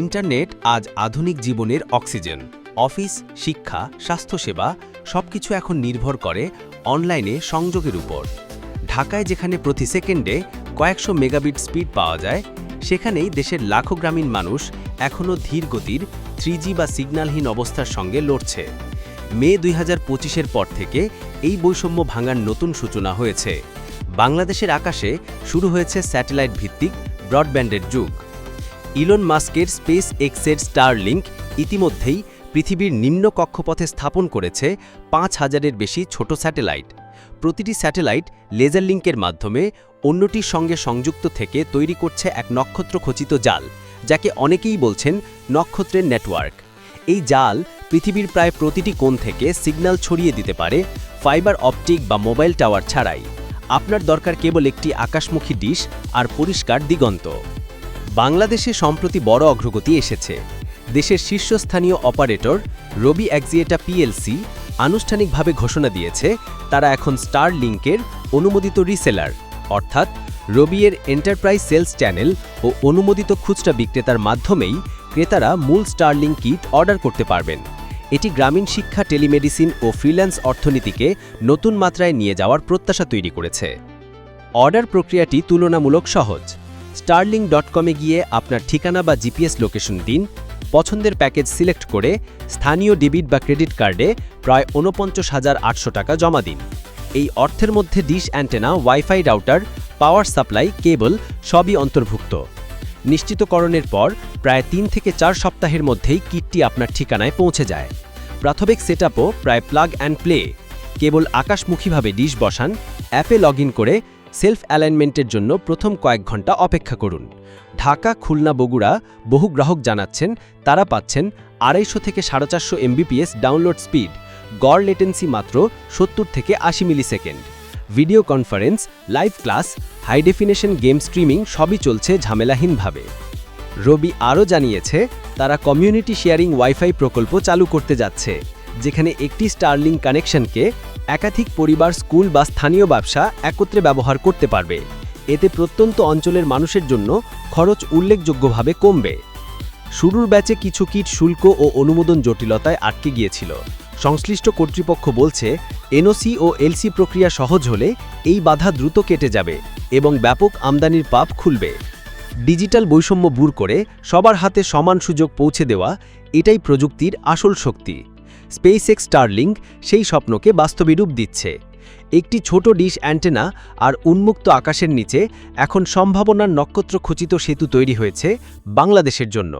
Internet আজ আধুনিক জীবনের অক্সিজেন। অফিস, শিক্ষা, স্বাস্থ্যসেবা সবকিছু এখন নির্ভর করে অনলাইনে সংযোগের উপর। ঢাকায় যেখানে প্রতি সেকেন্ডে কয়েকশো মেগাবিট স্পিড পাওয়া যায়, সেখানেই দেশের লাখো গ্রামীণ মানুষ এখনও ধীর গতির থ্রি বা সিগন্যালহীন অবস্থার সঙ্গে লড়ছে। মে দুই হাজার পঁচিশের পর থেকে এই বৈষম্য ভাঙার নতুন সূচনা হয়েছে। বাংলাদেশের আকাশে শুরু হয়েছে স্যাটেলাইট ভিত্তিক ব্রডব্যান্ডের যুগ। ইলন মাস্কের স্পেস এক্সের স্টারলিংক ইতিমধ্যেই পৃথিবীর নিম্ন কক্ষপথে স্থাপন করেছে পাঁচ হাজারের বেশি ছোট স্যাটেলাইট। প্রতিটি স্যাটেলাইট লেজার লিঙ্কের মাধ্যমে অন্যটির সঙ্গে সংযুক্ত থেকে তৈরি করছে এক নক্ষত্র খচিত জাল, যাকে অনেকেই বলছেন নক্ষত্রের নেটওয়ার্ক। এই জাল পৃথিবীর প্রায় প্রতিটি কোণ থেকে সিগন্যাল ছড়িয়ে দিতে পারে ফাইবার অপটিক বা মোবাইল টাওয়ার ছাড়াই। আপনার দরকার কেবল একটি আকাশমুখী ডিশ আর পরিষ্কার দিগন্ত। বাংলাদেশে সম্প্রতি বড় অগ্রগতি এসেছে। দেশের শীর্ষস্থানীয় অপারেটর রবি অ্যাক্সিয়েটা পিএলসি আনুষ্ঠানিকভাবে ঘোষণা দিয়েছে, তারা এখন স্টার লিঙ্কের অনুমোদিত রিসেলার, অর্থাৎ রবিয়ের এন্টারপ্রাইজ সেলস চ্যানেল ও অনুমোদিত খুচরা বিক্রেতার মাধ্যমেই ক্রেতারা মূল স্টারলিং কিট অর্ডার করতে পারবেন। এটি গ্রামীণ শিক্ষা, টেলিমেডিসিন ও ফ্রিল্যান্স অর্থনীতিকে নতুন মাত্রায় নিয়ে যাওয়ার প্রত্যাশা তৈরি করেছে। অর্ডার প্রক্রিয়াটি তুলনামূলক সহজ। স্টারলিং ডট কমে গিয়ে আপনার ঠিকানা বা জিপিএস লোকেশন দিন, পছন্দের প্যাকেজ সিলেক্ট করে স্থানীয় ডেবিট বা ক্রেডিট কার্ডে প্রায় ঊনপঞ্চাশ হাজার আটশো টাকা জমা দিন। এই অর্থের মধ্যে dish antenna wifi router power supply কেবল সবই অন্তর্ভুক্ত। নিশ্চিতকরণের পর প্রায় তিন থেকে চার সপ্তাহের মধ্যেই কিটটি আপনার ঠিকানায় পৌঁছে যায়। প্রাথমিক সেটআপও প্রায় প্লাগ অ্যান্ড প্লে কেবল আকাশমুখীভাবে ডিশ বসান অ্যাপে লগ করে সেলফ অ্যালাইনমেন্টের জন্য প্রথম কয়েক ঘণ্টা অপেক্ষা করুন। ঢাকা, খুলনা, বগুড়া বহু গ্রাহক জানাচ্ছেন, তারা পাচ্ছেন আড়াইশো থেকে সাড়ে চারশো এমবিপিএস ডাউনলোড স্পিড গড় লেটেন্সি মাত্র সত্তর থেকে আশি millisecond video conference live class high definition game streaming সবই চলছে ঝামেলাহীনভাবে। রবি আরও জানিয়েছে, তারা কমিউনিটি শেয়ারিং ওয়াইফাই প্রকল্প চালু করতে যাচ্ছে, যেখানে একটি স্টারলিং কানেকশনকে একাধিক পরিবার, স্কুল বা স্থানীয় ব্যবসা একত্রে ব্যবহার করতে পারবে। এতে প্রত্যন্ত অঞ্চলের মানুষের জন্য খরচ উল্লেখযোগ্যভাবে কমবে। শুরুর ব্যাচে কিছু কিট শুল্ক ও অনুমোদন জটিলতায় আটকে গিয়েছিল। সংশ্লিষ্ট কর্তৃপক্ষ বলছে, এনওসি ও এলসি প্রক্রিয়া সহজ হলে এই বাধা দ্রুত কেটে যাবে এবং ব্যাপক আমদানির পাপ খুলবে। ডিজিটাল বৈষম্য বুর করে সবার হাতে সমান সুযোগ পৌঁছে দেওয়া এটাই প্রযুক্তির আসল শক্তি। স্পেসএক্স স্টারলিংক সেই স্বপ্নকে বাস্তবে রূপ দিচ্ছে। একটি ছোট ডিশ অ্যান্টেনা আর উন্মুক্ত আকাশের নিচে এখন সম্ভাবনার নক্ষত্র খচিত সেতু তৈরি হয়েছে বাংলাদেশের জন্য।